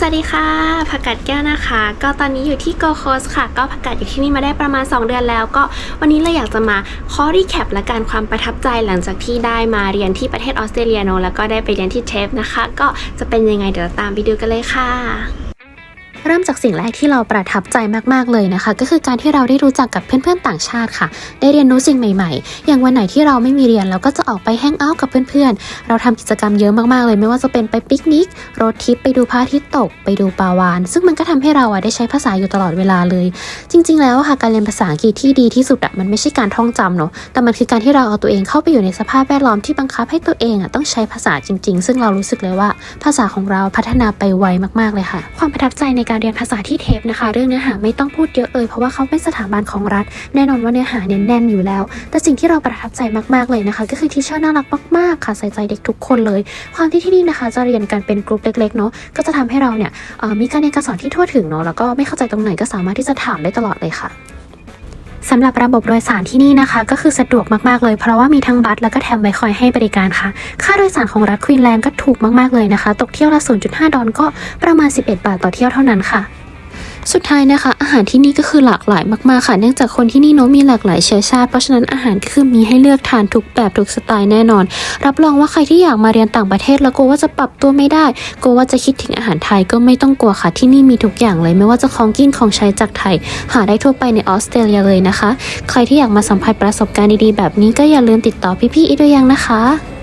สวัสดีค่ะผักกาดแก้วนะคะ ก็ตอนนี้อยู่ที่โกโคสค่ะ ก็ผักกาดอยู่ที่นี่มาได้ประมาณ 2 เดือนแล้ว ก็วันนี้เลยอยากจะมาขอรีแคปและการความประทับใจหลังจากที่ได้มาเรียนที่ประเทศออสเตรเลียเนอะแล้วก็ได้ไปเรียนที่เทฟนะคะ ก็จะเป็นยังไงเดี๋ยวตามไปดูกันเลยค่ะ จากสิ่งแรกที่เราประทับใจมากๆเลยนะคะ ก็คือการที่เราได้รู้จักกับเพื่อนๆต่างชาติค่ะ ได้เรียนรู้สิ่งใหม่ๆ อย่างวันไหนที่เราไม่มีเรียนเราก็จะออกไปแฮงเอาท์กับเพื่อนๆ เราทำกิจกรรมเยอะมากๆเลย ไม่ว่าจะเป็นไปปิกนิกรถทริปไปดูพระอาทิตย์ตกไปดูปลาวาน ซึ่งมันก็ทำให้เราอะได้ใช้ภาษาอยู่ตลอดเวลาเลย จริง ๆ แล้วค่ะการเรียนภาษาอังกฤษที่ดีที่สุดอะมันไม่ใช่การท่องจำเนาะแต่มันคือการที่เราเอาตัวเองเข้าไปอยู่ในสภาพแวดล้อมที่บังคับให้ตัวเองอะต้องใช้ภาษาจริง ๆ ซึ่งเรารู้สึกเลยว่าภาษาของเราพัฒนาไปไวมากๆเลยค่ะ ความประทับใจในการเรียนภาษาที่เทปนะคะ เรื่องเนื้อหาไม่ต้องพูดเยอะเลย เพราะว่าเขาเป็นสถาบันของรัฐ แน่นอนว่าเนื้อหาเนี่ยแน่นอยู่แล้ว แต่สิ่งที่เราประทับใจมากๆเลยนะคะ ก็คือทีเชอร์น่ารักมากๆค่ะใส่ใจเด็กทุกคนเลย ความที่ที่นี่นะคะ จะเรียนกันเป็นกลุ่มเล็กๆเนาะก็จะทำให้เราเนี่ยมีการเรียนการสอนที่ทั่วถึงเนาะแล้วก็ไม่เข้าใจตรงไหนก็สามารถที่จะถามได้ตลอดเลยค่ะ สำหรับระบบโดยสารที่นี่นะคะ ก็คือสะดวกมากๆเลย เพราะว่ามีทั้งบัสแล้วก็แถมไว้คอยให้บริการค่ะ ค่าโดยสารของรัฐควีนแลนด์ก็ถูกมากๆเลยนะคะ ตกเที่ยวละ 0.5 ดอลก็ประมาณ 11 บาทต่อเที่ยวเท่านั้นค่ะ สุดท้ายนะคะ อาหารที่นี่ก็คือหลากหลายมากๆค่ะ เนื่องจากคนที่นี่เนอะมีหลากหลายเชื้อชาติ เพราะฉะนั้นอาหารก็คือมีให้เลือกทานทุกแบบทุกสไตล์แน่นอน รับรองว่าใครที่อยากมาเรียนต่างประเทศแล้วกลัวว่าจะปรับตัวไม่ได้กลัวว่าจะคิดถึงอาหารไทยก็ไม่ต้องกลัวค่ะที่นี่มีทุกอย่างเลย ไม่ว่าจะของกินของใช้จากไทย หาได้ทั่วไปในออสเตรเลียเลยนะคะ ใครที่อยากมาสัมผัสประสบการณ์ดีๆแบบนี้ก็อย่าลืมติดต่อพี่ๆอีกด้วยยังนะคะ